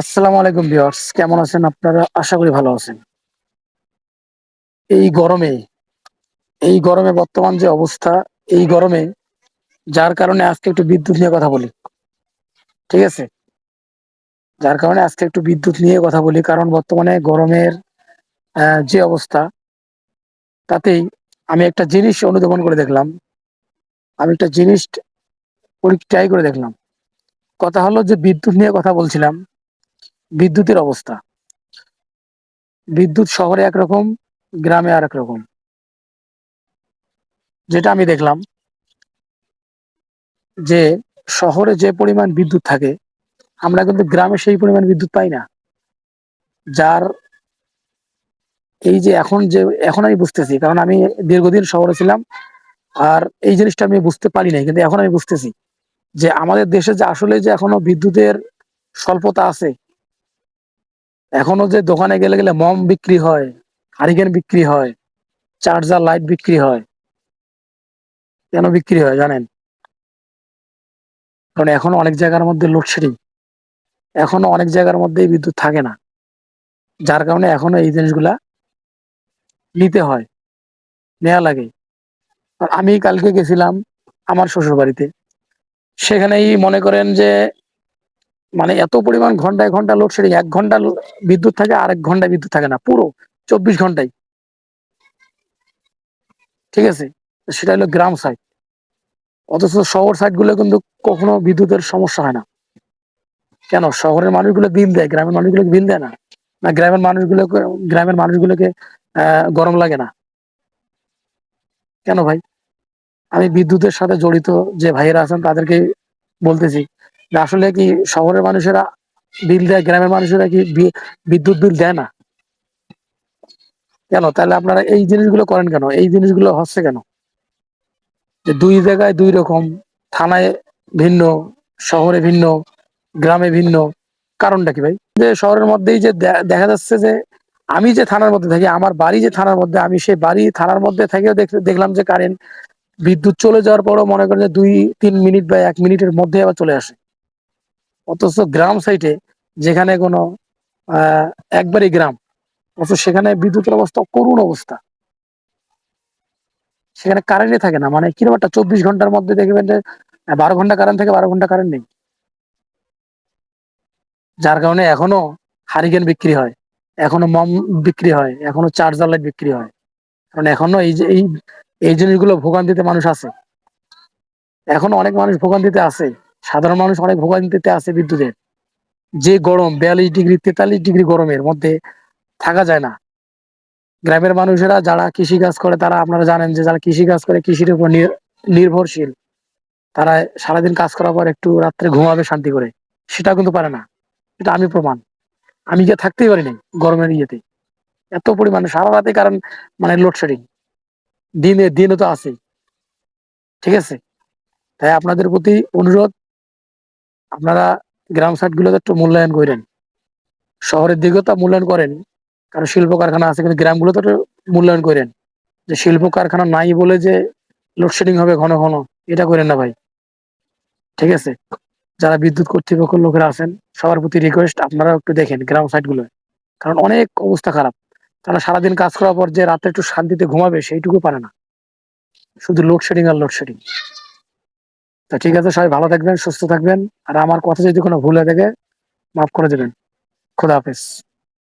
আসসালামু আলাইকুম ভিউয়ার্স, কেমন আছেন আপনারা? আশা করি ভালো আছেন। এই গরমে এই গরমে বর্তমান যে অবস্থা, এই গরমে, যার কারণে আজকে একটু বিদ্যুৎ নিয়ে কথা বলি, ঠিক আছে? যার কারণে আজকে একটু বিদ্যুৎ নিয়ে কথা বলি, কারণ বর্তমানে গরমের যে অবস্থা, তাতেই আমি একটা জিনিস অনুধাবন করে দেখলাম। আমি একটা জিনিস ট্রাই করে দেখলাম। কথা হলো যে বিদ্যুৎ নিয়ে কথা বলছিলাম বিদ্যুতের অবস্থা। বিদ্যুৎ শহরে একরকম, গ্রামে আর এক রকম যেটা আমি দেখলাম যে শহরে যে পরিমাণ বিদ্যুৎ থাকে, আমরা কিন্তু গ্রামে সেই পরিমাণ বিদ্যুৎ পাই না। যার এই যে এখন যে, এখন আমি বুঝতেছি, কারণ আমি দীর্ঘদিন শহরে ছিলাম আর এই জিনিসটা আমি বুঝতে পারি নাই, কিন্তু এখন আমি বুঝতেছি যে আমাদের দেশে যে আসলে যে এখনও বিদ্যুতের স্বল্পতা আছে এখনও যে দোকানে গেলে গেলে মম বিক্রি হয়, হারিকেন বিক্রি হয়, চার্জার লাইট বিক্রি হয়, কেন বিক্রি হয় জানেন? কারণ এখনও অনেক জায়গার মধ্যে লোডশেডিং এখনও অনেক জায়গার মধ্যেই বিদ্যুৎ থাকে না। যার কারণে এখনও এই জিনিসগুলা নিতে হয় নেওয়া লাগে। আমি কালকে গেছিলাম আমার শ্বশুর বাড়িতে সেখানেই মনে করেন যে মানে এত পরিমাণ ঘন্টায় ঘণ্টা লোডশেডিং এক ঘণ্টা বিদ্যুৎ থাকে আর এক ঘণ্টা বিদ্যুৎ থাকে না, পুরো চব্বিশ ঘন্টাই ঠিক আছে? সেটা হলো গ্রাম সাইড অথচ শহর সাইডগুলো কিন্তু কখনো বিদ্যুতের সমস্যা হয় না। কেন? শহরের মানুষগুলো বিল দেয়, গ্রামের মানুষগুলোকে বিল দেয় না। না, গ্রামের মানুষগুলোকে গ্রামের মানুষগুলোকে গরম লাগে না। কেন ভাই? আমি বিদ্যুতের সাথে জড়িত যে ভাইয়েরা আছেন, তাদেরকে বলতেছি আসলে কি শহরের মানুষেরা বিল দেয়, গ্রামের মানুষেরা কি বিদ্যুৎ বিল দেয় না? কেন? তাহলে আপনারা এই জিনিসগুলো করেন কেন? এই জিনিসগুলো হচ্ছে কেন? যে দুই জায়গায় দুই রকম, থানায় ভিন্ন, শহরে ভিন্ন, গ্রামে ভিন্ন, কারণটা কি ভাই? যে শহরের মধ্যেই যে দেখা যাচ্ছে যে আমি যে থানার মধ্যে থাকি, আমার বাড়ি যে থানার মধ্যে, আমি সেই বাড়ি থানার মধ্যে থেকেও দেখ- দেখলাম যে কারেন্ট, বিদ্যুৎ চলে যাওয়ার পরও মনে করেন যে দুই, তিন মিনিট বা এক মিনিটের মধ্যে আবার চলে আসে। অথচ গ্রাম সাইটে যেখানে কোনো একবারই গ্রাম, অথচ সেখানে বিদ্যুতের অবস্থা করুণ অবস্থা। সেখানে কারেন্টই থাকে না মানে কীরকম একটা চব্বিশ ঘণ্টার মধ্যে দেখবেন যে বারো ঘণ্টা কারেন্ট থাকে বারো ঘণ্টা কারেন্ট নেই। যার কারণে এখনও হারিকেন বিক্রি হয়, এখনও মম বিক্রি হয়, এখনও চার্জার লাইট বিক্রি হয়। কারণ এখনও এই যে, এই এই জিনিসগুলো ভোগান্তিতে মানুষ আছে। এখনও অনেক মানুষ ভোগান্তিতে আছে। সাধারণ মানুষ অনেক ভোগান্তিতে আছে বিদ্যুতের। যে গরম বিয়াল্লিশ ডিগ্রি, তেতাল্লিশ ডিগ্রি গরমের মধ্যে থাকা যায় না। গ্রামের মানুষেরা যারা কৃষি কাজ করে, তারা আপনারা জানেন যে যারা কৃষি কাজ করে, কৃষির উপর নির্ভরশীল। তারা সারাদিন কাজ করার পর একটু রাত্রে ঘুমাবে শান্তি করে। সেটা কিন্তু পারে না। এটা আমি প্রমাণ। আমি গিয়ে থাকতেই পারি নাই গরমের ইয়েতে। এত পরিমাণে সারা রাতে কারণ মানে লোডশেডিং দিনে দিনে তো আছে ঠিক আছে? তাই আপনাদের প্রতি অনুরোধ আপনারা গ্রাম সাইড গুলোতে একটু মূল্যায়ন করেন। শহরের দিকেও তা মূল্যায়ন করেন, কারণ শিল্প কারখানা আছে, কিন্তু গ্রামগুলোতে একটু মূল্যায়ন করেন। যে শিল্প কারখানা নাই বলে যে লোডশেডিং হবে ঘন ঘন, এটা করেন না ভাই। ঠিক আছে? যারা বিদ্যুৎ কর্তৃপক্ষের লোকেরা আছেন, সবার প্রতি রিকোয়েস্ট আপনারা একটু দেখেন গ্রাম সাইডগুলো কারণ অনেক অবস্থা খারাপ। তারা সারাদিন কাজ করার পর যে রাতে একটু শান্তিতে ঘুমাবে, সেইটুকু পারে না। শুধু লোডশেডিং আর লোডশেডিং তা ঠিক আছে, সবাই ভালো থাকবেন, সুস্থ থাকবেন। আর আমার কথা যদি কোনো ভুল হয়ে থাকে, মাফ করে দেবেন। খোদা হাফেজ।